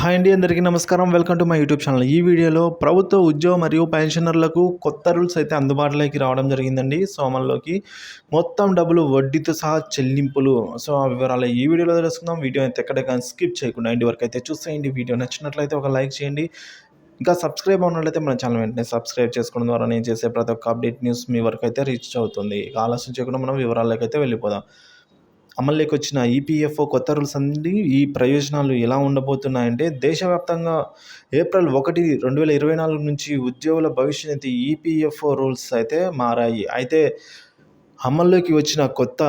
Hi అండి అందరికీ నమస్కారం. Welcome to my YouTube channel. ఈ వీడియోలో ప్రభుత్వ ఉద్యోగ మరియు పెన్షనర్లకు కొత్త రూల్స్ అయితే అందుబాటులోకి రావడం జరిగిందండి. సో అమల్లోకి మొత్తం డబ్బులు వడ్డీతో సహా చెల్లింపులు. సో ఆ వివరాలు ఈ వీడియోలో తెలుసుకుందాం. వీడియో అయితే ఎక్కడ స్కిప్ చేయకుండా ఇంటి వరకు అయితే చూసేయండి. వీడియో నచ్చినట్లయితే ఒక లైక్ చేయండి. ఇంకా సబ్స్క్రైబ్ ఉన్నట్లయితే మన ఛానల్ వెంటనే సబ్స్క్రైబ్ చేసుకోవడం ద్వారా నేను చేసే ప్రతి ఒక్క అప్డేట్ న్యూస్ మీ వరకు అయితే రీచ్ అవుతుంది. ఇక ఆలస్యం చేయకుండా మనం వివరాల్లోకి అయితే వెళ్ళిపోదాం. అమల్లోకి వచ్చిన ఈపీఎఫ్ఓ కొత్త రూల్స్ అండి ఈ ప్రయోజనాలు ఎలా ఉండబోతున్నాయంటే దేశవ్యాప్తంగా ఏప్రిల్ ఒకటి రెండు వేల ఇరవై నాలుగు నుంచి ఉద్యోగుల భవిష్యత్తు ఈపీఎఫ్ఓ రూల్స్ అయితే మారాయి. అయితే అమల్లోకి వచ్చిన కొత్త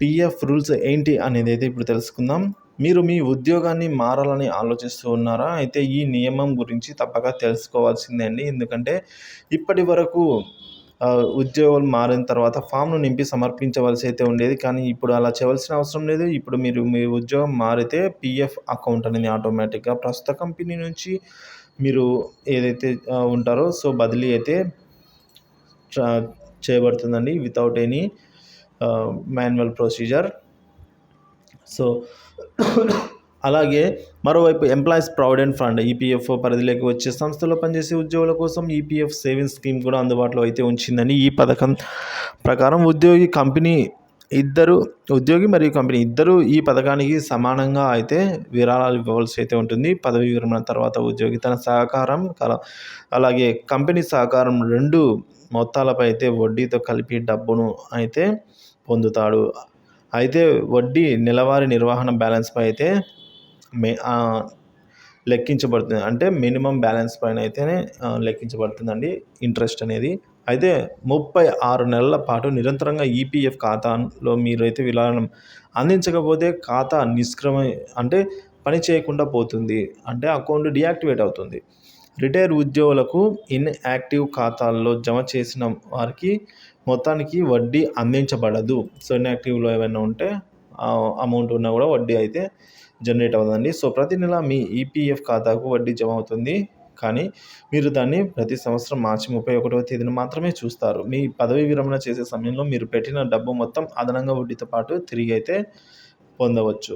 పిఎఫ్ రూల్స్ ఏంటి అనేది అయితే ఇప్పుడు తెలుసుకుందాం. మీరు మీ ఉద్యోగాన్ని మారాలని ఆలోచిస్తూ ఉన్నారా? అయితే ఈ నియమం గురించి తప్పక తెలుసుకోవాల్సిందే అండి. ఎందుకంటే ఇప్పటి వరకు ఉద్యోగులు మారిన తర్వాత ఫామ్ను నింపి సమర్పించవలసి అయితే ఉండేది. కానీ ఇప్పుడు అలా చేయవలసిన అవసరం లేదు. ఇప్పుడు మీరు మీ ఉద్యోగం మారితే పిఎఫ్ అకౌంట్ అనేది ఆటోమేటిక్గా ప్రస్తుత కంపెనీ నుంచి మీరు ఏదైతే ఉంటారో సో బదిలీ అయితే చేయబడుతుందండి without any manual procedure so అలాగే మరోవైపు ఎంప్లాయీస్ ప్రావిడెంట్ ఫండ్ ఈపీఎఫ్ పరిధిలోకి వచ్చే సంస్థలో పనిచేసే ఉద్యోగుల కోసం ఈపీఎఫ్ సేవింగ్స్ స్కీమ్ కూడా అందుబాటులో అయితే ఉంచిందని ఈ పథకం ప్రకారం ఉద్యోగి కంపెనీ ఇద్దరు ఉద్యోగి మరియు కంపెనీ ఇద్దరు ఈ పథకానికి సమానంగా అయితే విరాళాలు ఇవ్వవలసి అయితే ఉంటుంది. పదవి విరమణ తర్వాత ఉద్యోగి తన సహకారం కల అలాగే కంపెనీ సహకారం రెండు మొత్తాలపై అయితే వడ్డీతో కలిపి డబ్బును అయితే పొందుతాడు. అయితే వడ్డీ నెలవారీ నిర్వహణ బ్యాలెన్స్పై అయితే మే లెక్కించబడుతుంది. అంటే మినిమం బ్యాలెన్స్ పైన అయితేనే లెక్కించబడుతుందండి ఇంట్రెస్ట్ అనేది. అయితే ముప్పై ఆరు నెలల పాటు నిరంతరంగా ఈపీఎఫ్ ఖాతాలో మీరైతే విరాళం అందించకపోతే ఖాతా నిష్క్రమ అంటే పని చేయకుండా పోతుంది. అంటే అకౌంట్ డియాక్టివేట్ అవుతుంది. రిటైర్ ఉద్యోగులకు ఇన్ యాక్టివ్ ఖాతాల్లో జమ చేసిన వారికి మొత్తానికి వడ్డీ అందించబడదు. సో ఇన్యాక్టివ్లో ఏమైనా ఉంటే అమౌంట్ ఉన్నా కూడా వడ్డీ అయితే జనరేట్ అవుతుందండి సో ప్రతి నెల మీ ఈపీఎఫ్ ఖాతాకు వడ్డీ జమ అవుతుంది. కానీ మీరు దాన్ని ప్రతి సంవత్సరం మార్చి ముప్పై ఒకటవ తేదీన మాత్రమే చూస్తారు. మీ పదవి విరమణ చేసే సమయంలో మీరు పెట్టిన డబ్బు మొత్తం అదనంగా వడ్డీతో పాటు తిరిగి అయితే పొందవచ్చు.